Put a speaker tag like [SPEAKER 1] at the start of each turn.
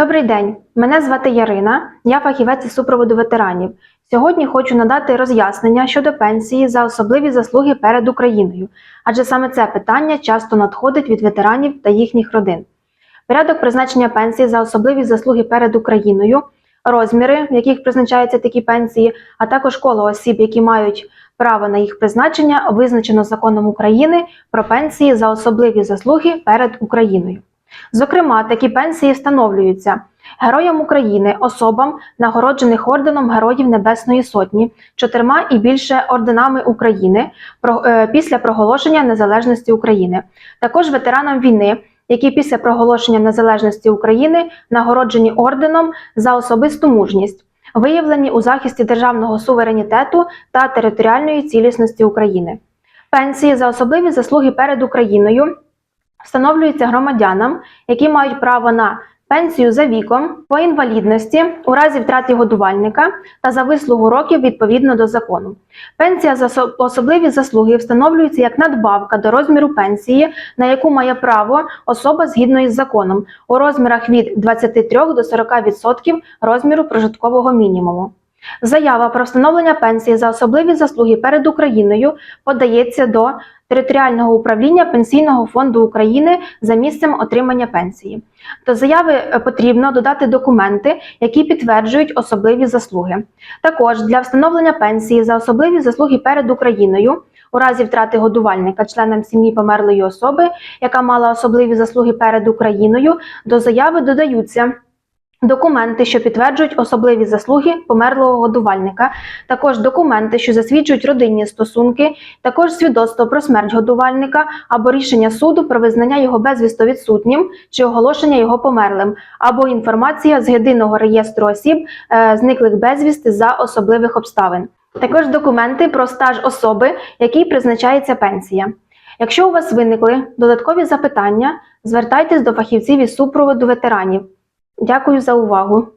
[SPEAKER 1] Добрий день, мене звати Ярина, я фахівець із супроводу ветеранів. Сьогодні хочу надати роз'яснення щодо пенсії за особливі заслуги перед Україною, адже саме це питання часто надходить від ветеранів та їхніх родин. Порядок призначення пенсії за особливі заслуги перед Україною, розміри, в яких призначаються такі пенсії, а також коло осіб, які мають право на їх призначення, визначено законом України про пенсії за особливі заслуги перед Україною. Зокрема, такі пенсії встановлюються Героям України, особам, нагороджених орденом Героїв Небесної Сотні, чотирма і більше орденами України е, після проголошення незалежності України, також ветеранам війни, які після проголошення незалежності України нагороджені орденом за особисту мужність, виявлені у захисті державного суверенітету та територіальної цілісності України. Пенсії за особливі заслуги перед Україною встановлюються громадянам, які мають право на пенсію за віком, по інвалідності у разі втрати годувальника та за вислугу років відповідно до закону. Пенсія за особливі заслуги встановлюється як надбавка до розміру пенсії, на яку має право особа згідно із законом, у розмірах від 23 до 40% розміру прожиткового мінімуму. Заява про встановлення пенсії за особливі заслуги перед Україною подається до територіального управління Пенсійного фонду України за місцем отримання пенсії. До заяви е, потрібно додати документи, які підтверджують особливі заслуги. Також для встановлення пенсії за особливі заслуги перед Україною у разі втрати годувальника членам сім'ї померлої особи, яка мала особливі заслуги перед Україною, до заяви додаються. Документи, що підтверджують особливі заслуги померлого годувальника, також документи, що засвідчують родинні стосунки, також свідоцтво про смерть годувальника або рішення суду про визнання його безвісто відсутнім чи оголошення його померлим, або інформація з єдиного реєстру осіб, е, зниклих безвісти за особливих обставин. Також документи про стаж особи, якій призначається пенсія. Якщо у вас виникли додаткові запитання, звертайтесь до фахівців із супроводу ветеранів. Дякую за увагу!